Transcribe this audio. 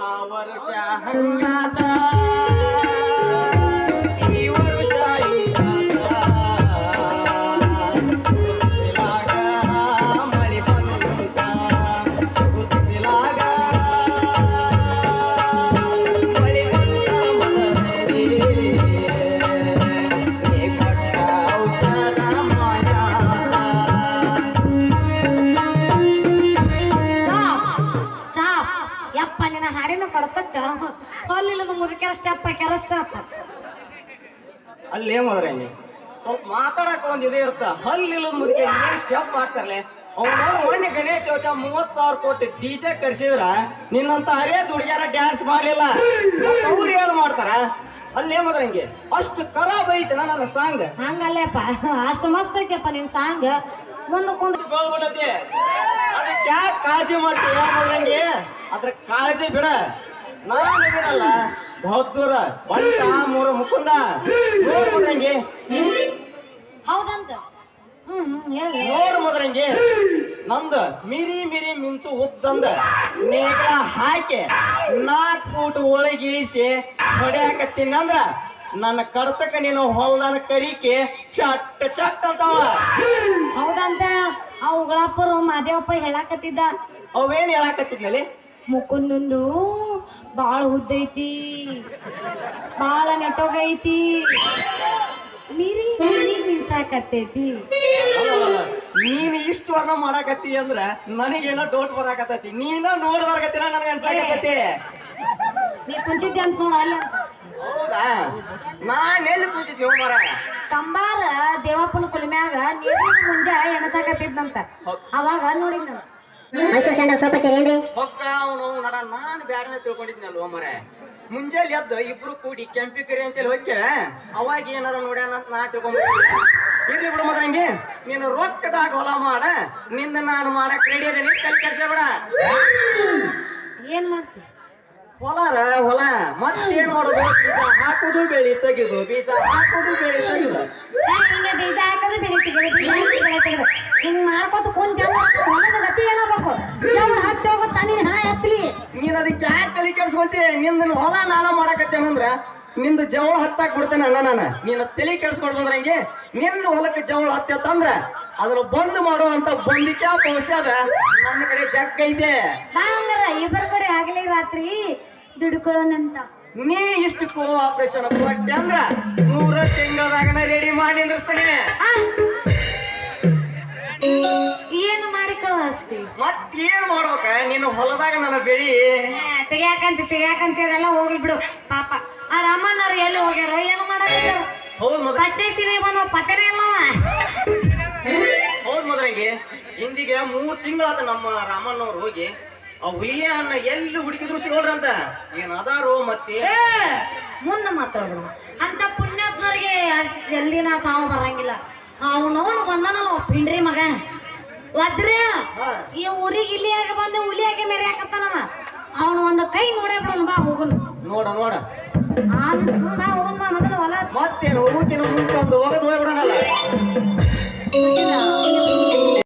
ಆ ವರ್ಷ ಯಪ್ಪ ನಿನ್ನ ಹಾಡಿನ ಕಡತಕ್ಕ ಹೊಲ್ಲಿಲ್ಲದ ಮುದುಕ್ಯಾರ ಸ್ಟೆಪ್ ಹಾಕ್ಯಾರ ಸ್ಟೆಪ್ ಅಲ್ಲಿ ನೀ. ಸ್ವಲ್ಪ ಮಾತಾಡಕ್ ಒಂದ್ ಇದೇ ಇರುತ್ತ. ಹಲ್ಲಿಲ್ಲದ ಮುದುಕೆ ಏನ್ ಸ್ಟೆಪ್ ಹಾಕ್ತಾರಲೆ? ಅವ್ನು ಮೊನ್ನೆ ಗಣೇಶ ಚೌತ ಮೂವತ್ ಸಾವಿರ ಕೊಟ್ಟು ಡಿಜೆ ಕರ್ಸಿದ್ರ ನಿನ್ನಂತ ಹರೇ ದುಡಿಯಾರ ಡ್ಯಾನ್ಸ್ ಮಾಡ್ಲಿಲ್ಲ. ಅವ್ರು ಏನ್ ಮಾಡ್ತಾರ? ಅಲ್ಲೇ ಹೋದ್ರೆ ಅಷ್ಟು ಖರಾಬ್ ಐತೆ ನನ್ನ ಸಾಂಗ್. ಹಂಗಲ್ಲೇಪ್ಪ ಅಷ್ಟು ಮಸ್ತ್ ಐತಿಯಪ್ಪ ನಿನ್ ಸಾಂಗ್. ಮುಂದೆ ಕುಂದ್ ಬೆಳ್ಬಿಟ್ಟತಿ ಅದಕ್ಕೆ ಯಾಕೆ ಕಾಳಜಿ ಮಾಡ್ತೀಯ? ಮೊದಲಂಗೆ ಅದ್ರ ಕಾಳಜಿ ಬಿಡ. ನಾನು ಇದೀನಲ್ಲ ಬಹದ್ದೂರ ಬಂಟ ಮೂರು ಮುಕುಂದ. ನೋಡ್ ಮೊದಲಂಗೆ ಹೌದಂತ. ಹ್ಮ್ ಹ್ಮ್ ಹೇಳಿ. ನೋಡು ಮೊದಲಂಗೆ ನಂದು ಮಿರಿ ಮಿರಿ ಮಿಂಚು ಉದ್ದಂದ. ನೇಗ ಹಾಕಿ ನಾಲ್ಕು ಫೂಟ್ ಒಳಗೆ ಇಳಿಸಿ ಹೊಡ್ಯಾಕತ್ತೀನಂದ್ರ ನನ್ನ ಕಡತಕ್ಕ ನೀನು ಹೊಲ್ದಾನ ಕರಿಕೆ ಚಟ್ ಚಟ್ ಅಂತಾವ. ಹೌದಂತ. ಆ ಉಗಳಪ್ಪರು ಮಾದೇವಪ್ಪ ಹೇಳಾಕತ್ತಿದ್ದ. ಅವೇನ್ ಹೇಳಾಕತ್ತಿದ್ನಲ್ಲಿ ಮುಕುಂದಂದು ಬಾಳ ಉದ್ದೈತಿ ಬಾಳ ನೆಟ್ಟೋಗೈತಿ ಮೀರಿ ಮೀರಿ ಅಲ್ಲಲ್ಲ, ನೀನ್ ಇಷ್ಟು ವರ್ಣ ಮಾಡಾಕತ್ತಿ ಅಂದ್ರ ನನಗೇನೋ ಡೌಟ್ ಬರಾಕತ್ತೈತಿ. ನೀನ ನೋಡ್ಬಾರ್ಕತ್ತಿನ ನನಗೆ ಅನ್ಸಾಕತ್ತೈತಿ. ನೀ ಕುಂತಿದ್ದೆ ಅಂತ ನೋಡ ಅಲ್ಲ ಹೌದಾ? ನಾನ್ ಎಲ್ಲಿ ಕೂತಿದ್ದೆ ಮರ ಕಂಬಾರ ದೇವಪ್ಪನ ಕುಲಿಮ್ಯಾಗ ನೀರಿನ ಮುಂಜ ಎಣಸಾಕತ್ತಿದ್ನಂತ. ಅವಾಗ ನೋಡಿದ್ನ ಮೈಸೂರು ಸ್ಯಾಂಡಲ್ ಸೋಪ್ ಹಚ್ಚಿರೇನ್ರಿ ಹೊಕ್ಕ ಅವನು ನಡ ನಾನ್ ಬ್ಯಾರನೆ ತಿಳ್ಕೊಂಡಿದ್ನಲ್ವ ಮರ? ಮುಂಜಾನೆ ಎದ್ದು ಇಬ್ರು ಕೂಡಿ ಕೆಂಪಿ ಕರಿ ಅಂತೇಳಿ ಹೋಗ್ಯ ಅವಾಗ ಏನಾರ ನೋಡ್ಯಾನ ಅಂತ ನಾ ತಿಳ್ಕೊಂಡ್ಬಿಟ್ಟೆ ಇರ್ಲಿ ಬಿಡು ಮದ್ರಂಗಿ ನೀನು ರೊಕ್ಕದಾಗ ಹೊಲ ಮಾಡ ನಿಂದ ನಾನು ಮಾಡಕ್ ರೆಡಿ ಅದೇನಿ ತಲೆ ಕೆಡ್ಸ್ಕೊಬೇಡ. ಏನ್ ಮಾಡ್ತಿ? ಹೊಲಾರ ಹೊಲ. ಮತ್ತೇನ್ ಮಾಡೋದು? ಬೀಜ ಹಾಕುದು ಬೆಳಿ ತೆಗೆದು ಬೀಜ ಹಾಕುದು ಬೆಳಿ ತೆಗಿದು. ಹಿಂಗೆ ಬೀಜ ಹಾಕೋದು ಬೆಳಿ ತೆಗೆದು ಬೀಜ ಹಾಕಿ ಬೆಳೆ ತೆಗೆದು. ಹಿಂಗ್ ಮಾಡ್ಕೊತ ಕುಂತ ಹೊಲದ ಗತಿ ಏನಾಗ್ಬೇಕು? ಜವಳ ಹತ್ತಿ ಹೋಗುತ್ತಾ ನೀನ್ ಹಣ ಎತ್ತಲಿ ನೀನ್ ಅದಕ್ಕೆ ಯಾಕೆ ತಲೆ ಕೆಡ್ಸ್ಕೊಂತಿ? ನಿಂದ ಹೊಲ ನಾನ ಮಾಡಕತ್ತೇನಂದ್ರ ನಿಂದ ಜವಳ ಹತ್ತಾಕ್ ಬಿಡ್ತೇನೆ ಅಣ್ಣ ನಾನು. ನೀನು ತಲೆ ಕೆಡ್ಸ್ಕೊಂಡ್ ಹಂಗೆ ನಿನ್ನ ಹೊಲಕ್ಕೆ ಜವಳ ಹತ್ತಂದ್ರ ಅದನ್ನ ಬಂದ್ ಮಾಡುವಂತ ಬಂದಿಕ್ಯಾ ಔಷಧ ನನ್ನ ಕಡೆ ಜಗ್ ಐತೆ ಇಬ್ಬರ ಕಡೆ ಆಗಲಿ ರಾತ್ರಿ ದುಡ್ಕೊಳ್ಳೋಣಂತ ನೀ ಇಷ್ಟು ಕೋ ಆಪರೇಷನ್ ಕೊಟ್ಟೆ ಅಂದ್ರ ನೂರ ತಿಂಗಳದಾಗ ರೆಡಿ ಮಾಡಿ ನಿಂದ್ರಸ್ತಾನೆ. ಆ? ಏನು ಮಾಡಿಕೊಳ್ಳಿ ಮತ್ ಮತ್ತೇನ್ ಮಾಡ್ಬೇಕ? ನೀನು ಹೊಲದಾಗ ನನ್ನ ಬೆಳಿ. ತೆಗಿಯಾಕಂತ ತೆಗಿಯಾಕಂತ ಅದೆಲ್ಲ ಹೋಗ್ಲಿ ಬಿಡು. ಪಾಪ. ಆ ರಾಮಣ್ಣವ್ರು ಎಲ್ಲಿ ಹೋಗ್ಯಾರ? ಏನು ಮಾಡಕ್ಕೆ ಹೌದ್ ಮೊದಲ ಫಸ್ಟೇ ಸಿರಿ ಬಂದ ಪತ್ತನೇ ಇಲ್ಲ ಹೌದ್ ಮೊದಲಿಗೆ ಹಿಂದಿಗೆ ಮೂರ್ ತಿಂಗಳಾದ ನಮ್ಮ ರಾಮಣ್ಣವ್ರು ಹೋಗಿ ಆ ಹುಲಿಯನ್ನ ಎಲ್ಲಿ ಹುಡುಕಿದ್ರು ಸಿಗೋಲ್ರಂತ ಏನದಾರೋ ಅದಾರೋ ಮತ್ತೆ? ಮುನ್ನ ಮಾತಾಡೋಣ ಅಂತ ಪುಣ್ಯಾತ್ಮರಿಗೆ ಅಷ್ಟು ಜಲ್ದಿ ನಾ ಸಾವು ಬರಂಗಿಲ್ಲ. ಅವನವನು ಬಂದನಲ್ಲ ಪಿಂಡ್ರಿ ಮಗ. ವಜ್ರ. ಈ ಊರಿಗೆ ಇಲ್ಲಿಯಾಗ ಬಂದು ಹುಲಿಯಾಗೆ ಮೇರೆ ಹಾಕತ್ತಾನ ಅವನು ಒಂದು ಕೈ ನೋಡೇ ಬಿಡೋನು ಬಾ ನೋಡು ನೋಡ. ನೋಡ ಹೋಗುನ್ ಬಾ ಮೊದಲು ಹೊಲ. ಮತ್ತೇನು ಹೋಗುತ್ತೇನು ಮುಂಚೆ ಒಂದು ಹೋಗದು.